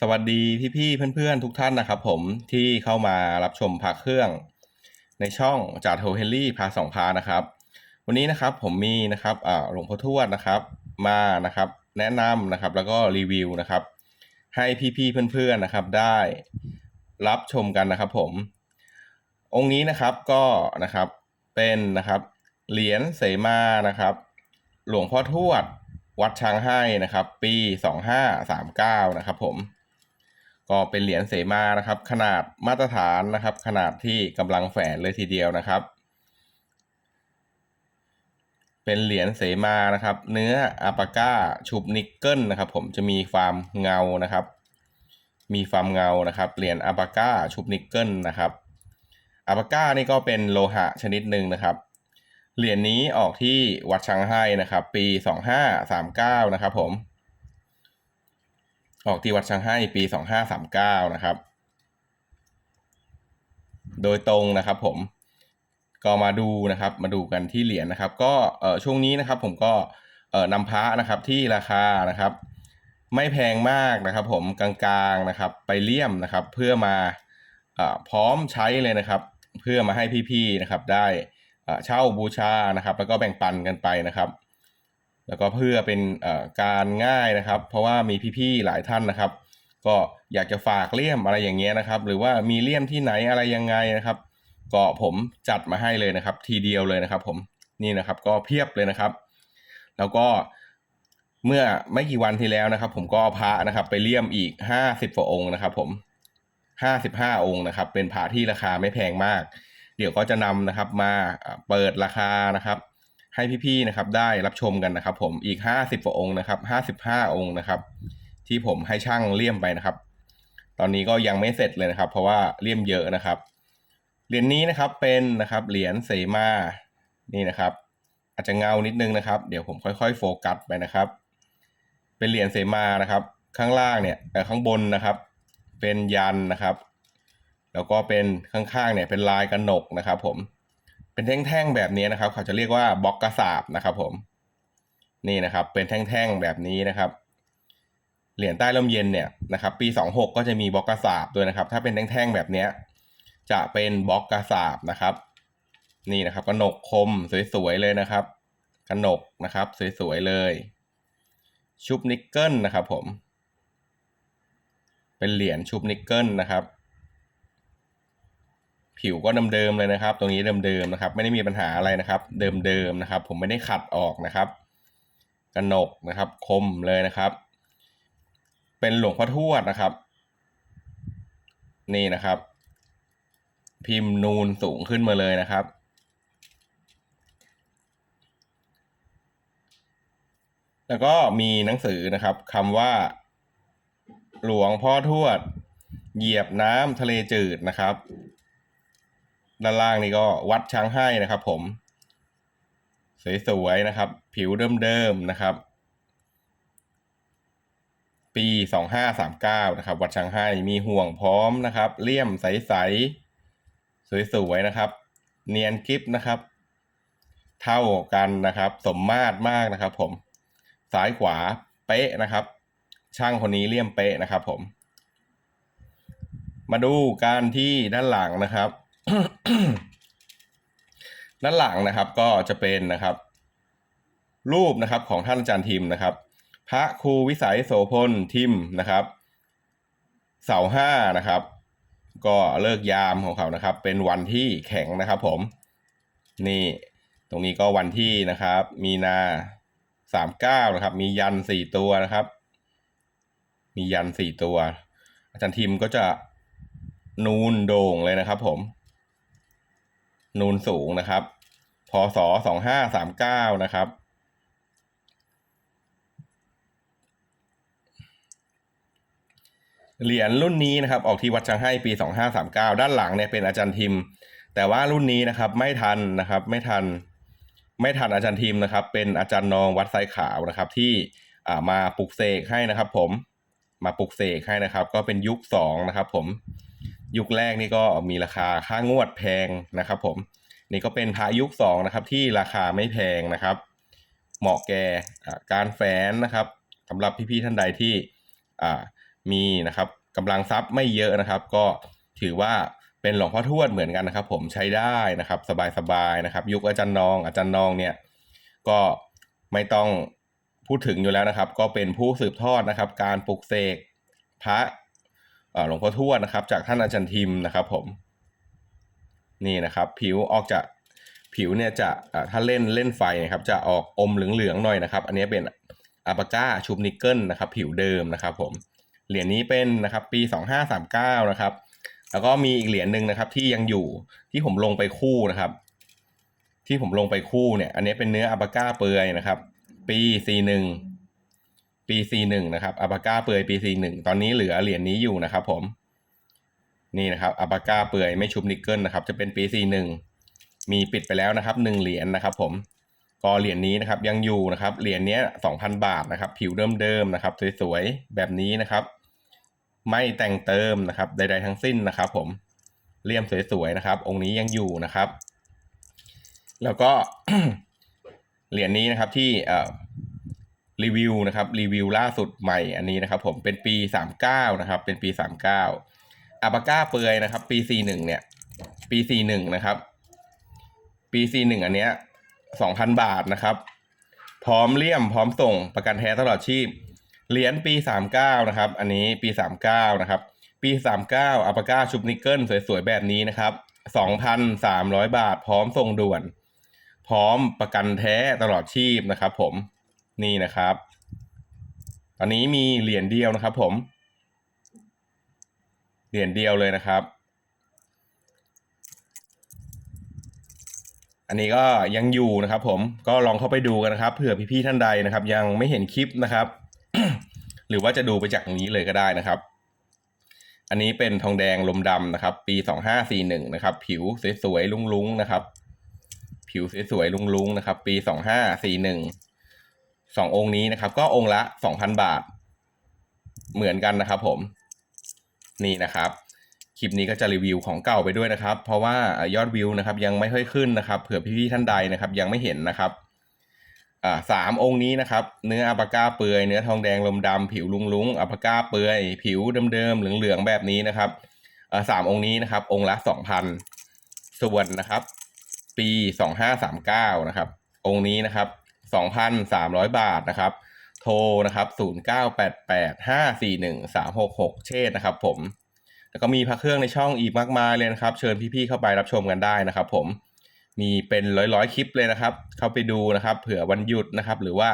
สวัสดีพี่ๆเพื่อนๆทุกท่านนะครับผมที่เข้ามารับชมพาเครื่อง ในช่องจ่าโทเฮนรี่พาสองพานะครับ วันนี้นะครับผมมีนะครับอ่าหลวงพ่อทวดนะครับ มานะครับ แนะนำนะครับแล้วก็รีวิวนะครับ ให้พี่ๆเพื่อนๆนะครับ ได้รับชมกันนะครับ ผม องค์นี้นะครับก็นะครับเป็นนะครับ เหรียญเสมานะครับ หลวงพ่อทวดวัดช้างให้นะครับ ปี 2539 นะครับผม ก็เป็นเหรียญเสมานะครับ ขนาดมาตรฐานนะครับ ขนาดที่กำลังแฝนเลยทีเดียวนะครับ เป็นเหรียญเสมานะครับ เนื้ออาปาก้าชุบนิกเกิลนะครับ ผมจะมีความเงานะครับ มีความเงานะครับเหรียญอาปาก้าชุบนิกเกิลนะครับอาปาก้านี่ก็เป็นโลหะชนิดหนึ่งนะครับเหรียญนี้ออกที่วัดช้างให้นะครับ ปี 2539 นะครับผม ออกที่วัดช้างให้ปี 2539 นะครับ โดยตรงนะครับผมก็มาดูนะครับ มาดูกันที่เหรียญนะครับ ก็เช่วงนี้นะครับ ผมก็เนำพระนะครับที่ราคานะครับ ไม่แพงมากนะครับ ผมกลางๆนะครับ ไปเลี่ยมนะครับ เพื่อมาอพร้อมใช้เลยนะครับ เพื่อมาให้พี่ๆนะครับ ได้เช่าบูชานะครับ แล้วก็แบ่งปันกันไปนะครับ แล้วก็เพื่อเป็นการง่ายนะครับ เพราะว่ามีพี่ๆหลายท่านนะครับ ก็อยากจะฝากเลี่ยมอะไรอย่างเงี้ยนะครับ หรือว่ามีเลี่ยมที่ไหนอะไรยังไงนะครับ ก็ผมจัดมาให้เลยนะครับ ทีเดียวเลยนะครับ ผมนี่นะครับก็เพียบเลยนะครับ แล้วก็เมื่อไม่กี่วันที่แล้วนะครับ ผมก็เอาพระนะครับ ไปเลี่ยมอีกห้าสิบกว่าองค์นะครับ ผมห้าสิบห้าองค์นะครับ เป็นพระที่ราคาไม่แพงมาก เดี๋ยวก็จะนำนะครับ มาเปิดราคานะครับ ให้พี่ๆนะครับได้รับชมกันนะครับ ผมอีกห้าสิบกว่าองค์นะครับห้าสิบห้าองค์นะครับ ที่ผมให้ช่างเลี่ยมไปนะครับ ตอนนี้ก็ยังไม่เสร็จเลยนะครับ เพราะว่าเลี่ยมเยอะนะครับเหรียญนี้นะครับเป็นนะครับเหรียญเสมานี่นะครับ อาจจะเงานิดนึงนะครับ เดี๋ยวผมค่อยๆ โฟกัสไปนะครับ เป็นเหรียญเสมานะครับ ข้างล่างเนี่ยเอ่ข้างบนนะครับ เป็นยันนะครับ แล้วก็เป็นข้างๆเนี่ยเป็นลายกระหนกนะครับ ผม เป็นแท่งๆแบบนี้นะครับ เขาจะเรียกว่าบล็อกกระสาบนะครับผมนี่นะครับ เป็นแท่งๆแบบนี้นะครับเหรียญใต้ลมเย็นเนี่ยนะครับ ปี 26 ก็จะมีบล็อกกระสาบด้วยนะครับ ถ้าเป็นแท่งๆแบบนี้จะเป็นบล็อกกระสาบนะครับ นี่นะครับกระหนกคมสวยๆเลยนะครับกระหนกนะครับสวยๆเลย ชุบนิกเกิลนะครับ ผม เป็นเหรียญชุบนิกเกิลนะครับ ผิวก็เดิมๆเลยนะครับ ตรงนี้เดิมๆนะครับ ไม่ได้มีปัญหาอะไรนะครับ เดิมๆนะครับ ผมไม่ได้ขัดออกนะครับกระหนกนะครับ คมเลยนะครับ เป็นหลวงพ่อทวดนะครับ นี่นะครับ พิมพ์นูนสูงขึ้นมาเลยนะครับแล้วก็มีหนังสือนะครับคำว่า หลวงพ่อทวด เหยียบน้ำทะเลจืดนะครับ ด้านล่างนี่ก็วัดช้างให้นะครับ ผม สวยๆนะครับ ผิวเดิมๆนะครับ ปีสองห้าสามเก้านะครับ วัดช้างให้มีห่วงพร้อมนะครับ เลี่ยมใสๆสวยๆนะครับ เนียนกริปนะครับ เท่ากันนะครับ สมมาตรมากนะครับ ผมซ้ายขวาเป๊ะนะครับ ช่างคนนี้เลี่ยมเป๊ะนะครับ ผม มาดูการที่ด้านหลังนะครับ ด้านหลังนะครับก็จะเป็นนะครับ รูปนะครับของท่านอาจารย์ทิมนะครับ พระครูวิสัยโสพลทิมนะครับ เสาห้านะครับ ก็เลิกยามของเขานะครับ เป็นวันที่แข็งนะครับ ผม นี่ตรงนี้ก็วันที่นะครับ มีนาสามเก้านะครับ มียันสี่ตัวนะครับ มียันสี่ตัว อาจารย์ทิมก็จะนูนโด่งเลยนะครับ ผม นูนสูงนะครับ พศสองห้าสามเก้านะครับ เหรียญรุ่นนี้นะครับ ออกที่วัดช้างให้ปี2539ด้านหลังเนี่ยเป็นอาจารย์ทิม แต่ว่ารุ่นนี้นะครับ ไม่ทันนะครับ ไม่ทัน ไม่ทันอาจารย์ทิมนะครับ เป็นอาจารย์นองวัดไซขาวนะครับ ที่มาปลุกเสกให้นะครับ ผม มาปลุกเสกให้นะครับ ก็เป็นยุคสองนะครับ ผม ยุคแรกนี่ก็มีราคาค่างวดแพงนะครับ ผมนี่ก็เป็นพระยุคสองนะครับที่ราคาไม่แพงนะครับ เหมาะแก่การแฝนนะครับสำหรับพี่ๆท่านใดที่มีนะครับกำลังทรัพย์ไม่เยอะนะครับ ก็ถือว่าเป็นหลวงพ่อทวดเหมือนกันนะครับ ผมใช้ได้นะครับ สบายๆนะครับ ยุคอาจารย์นอง อาจารย์นองเนี่ยก็ไม่ต้องพูดถึงอยู่แล้วนะครับ ก็เป็นผู้สืบทอดนะครับ การปลุกเสกพระ หลวงพ่อทวดนะครับ จากท่านอาจารย์ทิมนะครับผมนี่นะครับ ผิวออกจากผิวเนี่ยจะอ่าถ้าเล่นเล่นไฟนะครับ จะออกอมเหลืองๆหน่อยนะครับ อันนี้เป็นอาปาก้าชุบนิกเกิลนะครับ ผิวเดิมนะครับผมเหรียญนี้เป็นนะครับปี 2539 นะครับ แล้วก็มีอีกเหรียญหนึ่งนะครับ ที่ยังอยู่ที่ผมลงไปคู่นะครับ ที่ผมลงไปคู่เนี่ย อันนี้เป็นเนื้ออาปาก้าเปลือยนะครับ ปี 41 ปี41นะครับอปาก้าเปลือยปี41ตอนนี้เหลือเหรียญนี้อยู่นะครับผมนี่นะครับอปาก้าเปลือยไม่ชุบนิกเกิลนะครับ จะเป็นปี41มีปิดไปแล้วนะครับหนึ่งเหรียญนะครับ ผมก็เหรียญนี้นะครับยังอยู่นะครับเหรียญนี้ย2,000บาทนะครับ ผิวเดิมๆนะครับ สวยๆแบบนี้นะครับ ไม่แต่งเติมนะครับ ใด ๆ ทั้งสิ้นนะครับ ผมเลี่ยมสวยๆนะครับ องค์นี้ยังอยู่นะครับ แล้วก็เหรียญนี้นะครับที่ รีวิวนะครับรีวิวล่าสุดใหม่อันนี้นะครับ ผมเป็นปีสามเก้านะครับ เป็นปีสามเก้าอาบาก้าเปลือยนะครับ ปีสี่หนึ่งเนี่ย ปีสี่หนึ่งนะครับ ปีสี่หนึ่งอันเนี้ยสองพันบาทนะครับ พร้อมเลี่ยมพร้อมส่งประกันแท้ตลอดชีพเหรียญปีสามเก้านะครับ อันนี้ปีสามเก้านะครับ ปีสามเก้าอาปาก้าชุบนิกเกิลสวยๆ แบบนี้นะครับสองพันสามร้อยบาท พร้อมส่งด่วน พร้อมประกันแท้ตลอดชีพนะครับ ผม นี่นะครับ ตอนนี้มีเหรียญเดียวนะครับผม เหรียญเดียวเลยนะครับ อันนี้ก็ยังอยู่นะครับ ผมก็ลองเข้าไปดูกันนะครับเผื่อพี่ๆท่านใดนะครับ ยังไม่เห็นคลิปนะครับ หรือว่าจะดูไปจากนี้เลยก็ได้นะครับ อันนี้เป็นทองแดงลมดำนะครับ ปีสองห้าสี่หนึ่งนะครับ ผิวสวยๆลุงๆนะครับ ผิวสวยๆลุงๆนะครับ ปีสองห้าสี่หนึ่ง สององค์นี้นะครับ ก็องค์ละสองพันบาท เหมือนกันนะครับ ผม นี่นะครับ คลิปนี้ก็จะรีวิวของเก่าไปด้วยนะครับ เพราะว่ายอดวิวนะครับ ยังไม่ค่อยขึ้นนะครับ เผื่อพี่ๆท่านใดนะครับ ยังไม่เห็นนะครับอ่าสามองค์นี้นะครับ เนื้ออัปาก้าเปลือยเนื้อทองแดงลมดำผิวลุงลุงอัปาก้าเปลือยผิวเดิมๆเหลืองๆแบบนี้นะครับอ่าสามองค์นี้นะครับ องค์ละสองพันส่วนนะครับ ปีสองห้าสามเก้านะครับ องค์นี้นะครับ สองพันสามร้อยบาทนะครับ โทรนะครับศูนย์เก้าแปดแปดห้าสี่หนึ่งสามหกหกเชษนะครับผม แล้วก็มีพระเครื่องในช่องอีกมากมายเลยนะครับ เชิญพี่ๆเข้าไปรับชมกันได้นะครับผม มีเป็นร้อยๆคลิปเลยนะครับ เข้าไปดูนะครับเผื่อวันหยุดนะครับ หรือว่า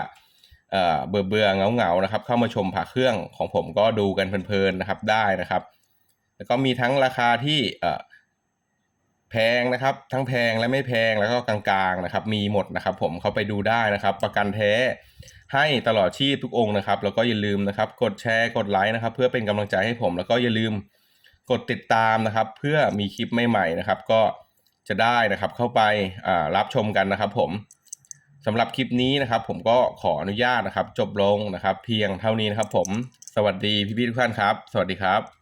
เบื่อเบื่อเงาเงานะครับ เข้ามาชมผ่าเครื่องของผมก็ดูกันเพลินๆนะครับได้นะครับ แล้วก็มีทั้งราคาที่เแพงนะครับ ทั้งแพงและไม่แพงแล้วก็กลางๆนะครับ มีหมดนะครับ ผมเข้าไปดูได้นะครับ ประกันแท้ให้ตลอดชีพทุกองค์นะครับ แล้วก็อย่าลืมนะครับ กดแชร์กดไลค์นะครับ เพื่อเป็นกำลังใจให้ผม แล้วก็อย่าลืมกดติดตามนะครับ เพื่อมีคลิปใหม่ๆนะครับ ก็จะได้นะครับเข้าไปารับชมกันนะครับ ผมสำหรับคลิปนี้นะครับ ผมก็ขออนุญาตนะครับ จบลงนะครับ เพียงเท่านี้นะครับ ผมสวัสดีพี่ๆทุกท่านครับ สวัสดีครับ